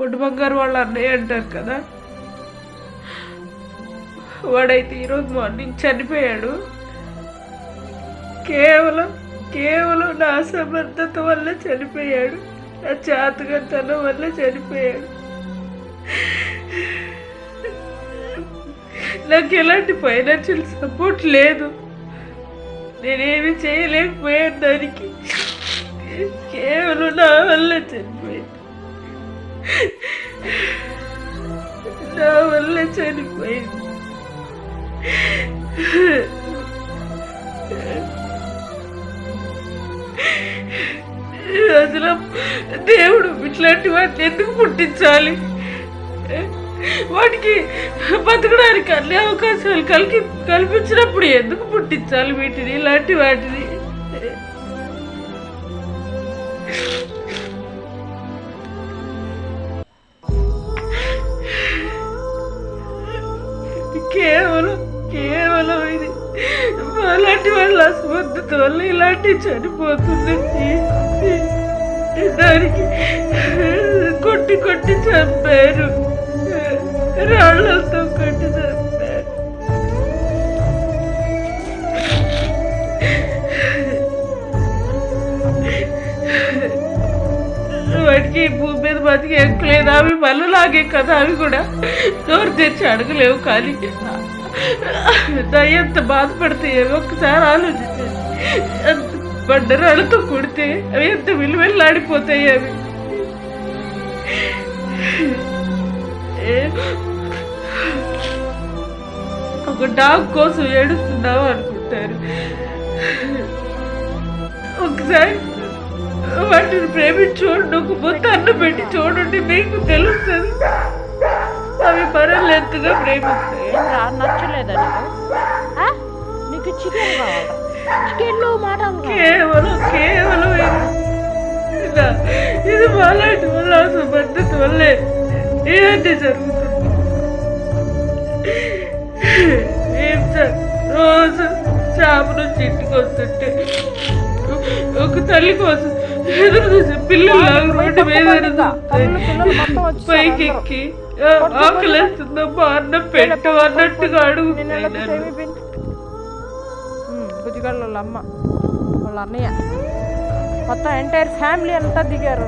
పొట్టు బంగారు వాళ్ళ అన్నయ్య అంటారు కదా. వాడైతే ఈరోజు మార్నింగ్ చనిపోయాడు. కేవలం కేవలం నా అసమర్థత వల్ల చనిపోయాడు. నా చాతకతనం వల్ల చనిపోయాడు. నాకు ఎలాంటి ఫైనాన్షియల్ సపోర్ట్ లేదు. నేనేమి చేయలేకపోయాను దానికి. కేవలం నా వల్ల చని నా వల్ల చనిపోయింది. అసలు దేవుడు ఇట్లాంటి వాటిని ఎందుకు పుట్టించాలి? వాటికి బతకడానికి అన్ని అవకాశాలు కలిగి కల్పించినప్పుడు ఎందుకు పుట్టించాలి వీటిని? ఇలాంటి వాటిని. అలాంటి వాళ్ళ అసమర్థత వల్ల చనిపోతుంది. దానికి కొట్టి కొట్టి చంపారు. రాళ్ళతో కొట్టి చంపారు. వాడికి భూమి మీద బతికి ఎక్కలేదు అవి మళ్ళలాగే కదా అవి కూడా నోరు తెచ్చి అడగలేవు కానీ ఎంత బాధపడతాయి ఒక్కసారి ఆలోచించండి ఎంత బండరాళ్ళతో కొడితే అవి ఎంత విలువెల్లాడిపోతాయి అవి ఒక డాగ్ కోసం ఏడుస్తున్నావు అనుకుంటారు ఒకసారి వాటిని ప్రేమించి చూడండి ఒక ముద్ద అన్నం పెట్టి చూడండి మీకు తెలుస్తుంది అవి మనల్ని ఎంతగా ప్రేమిస్తాయి ఏంద్రా నచ్చలేదా నీకు? నీకు చికెన్ కావాలా? చికెన్లో మటన్ కేవలం కేవలం ఇది. మాలాంటి వల్ల పద్ధతి వల్లే ఏంటి జరుగుతుంది. ఏం సార్ రోజు చేప నుంచి ఇంటికి వస్తుంటే ఒక తల్లి కోసం ఎదురు చూసి పిల్లలు రోడ్డు మీద పైకి. ఎక్కి "ఆ, ఆకలేస్తుందమ్మా అన్నం. బుజ్జిగాళ్ళ వాళ్ళ అమ్మ వాళ్ళ అన్నయ్య. మొత్తం ఎంటైర్ ఫ్యామిలీ అంతా దిగారు.